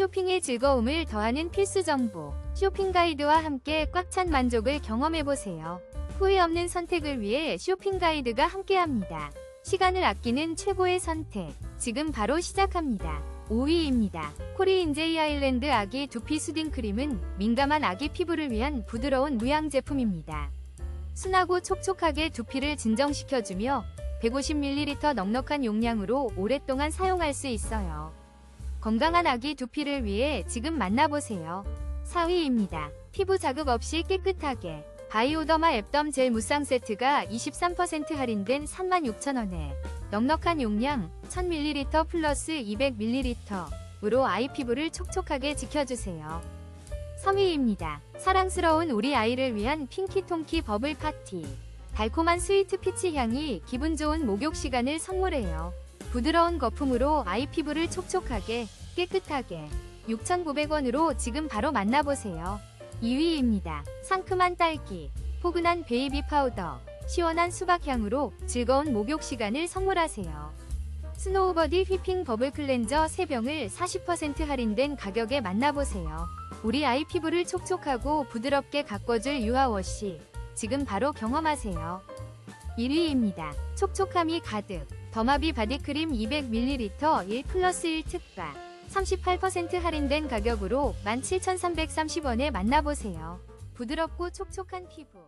쇼핑의 즐거움을 더하는 필수 정보. 쇼핑 가이드와 함께 꽉 찬 만족을 경험해보세요. 후회 없는 선택을 위해 쇼핑 가이드가 함께합니다. 시간을 아끼는 최고의 선택. 지금 바로 시작합니다. 5위입니다. 코리인제이 아일랜드 아기 두피 수딩 크림은 민감한 아기 피부를 위한 부드러운 무향 제품입니다. 순하고 촉촉하게 두피를 진정시켜주며 150ml 넉넉한 용량으로 오랫동안 사용할 수 있어요. 건강한 아기 두피를 위해 지금 만나보세요. 4위입니다. 피부 자극 없이 깨끗하게 바이오더마 앱덤 젤 무쌍 세트가 23% 할인된 36,000원에 넉넉한 용량 1000ml 플러스 200ml으로 아이 피부를 촉촉하게 지켜주세요. 3위입니다. 사랑스러운 우리 아이를 위한 핑키통키 버블 파티. 달콤한 스위트 피치 향이 기분 좋은 목욕 시간을 선물해요. 부드러운 거품으로 아이 피부를 촉촉하게, 깨끗하게. 6,900원으로 지금 바로 만나보세요. 2위입니다. 상큼한 딸기, 포근한 베이비 파우더, 시원한 수박 향으로 즐거운 목욕 시간을 선물하세요. 스노우버디 휘핑 버블 클렌저 3병을 40% 할인된 가격에 만나보세요. 우리 아이 피부를 촉촉하고 부드럽게 가꿔줄 유아워시. 지금 바로 경험하세요. 1위입니다. 촉촉함이 가득. 더마비 바디크림 200ml 1 플러스 1 특가. 38% 할인된 가격으로 17,330원에 만나보세요. 부드럽고 촉촉한 피부.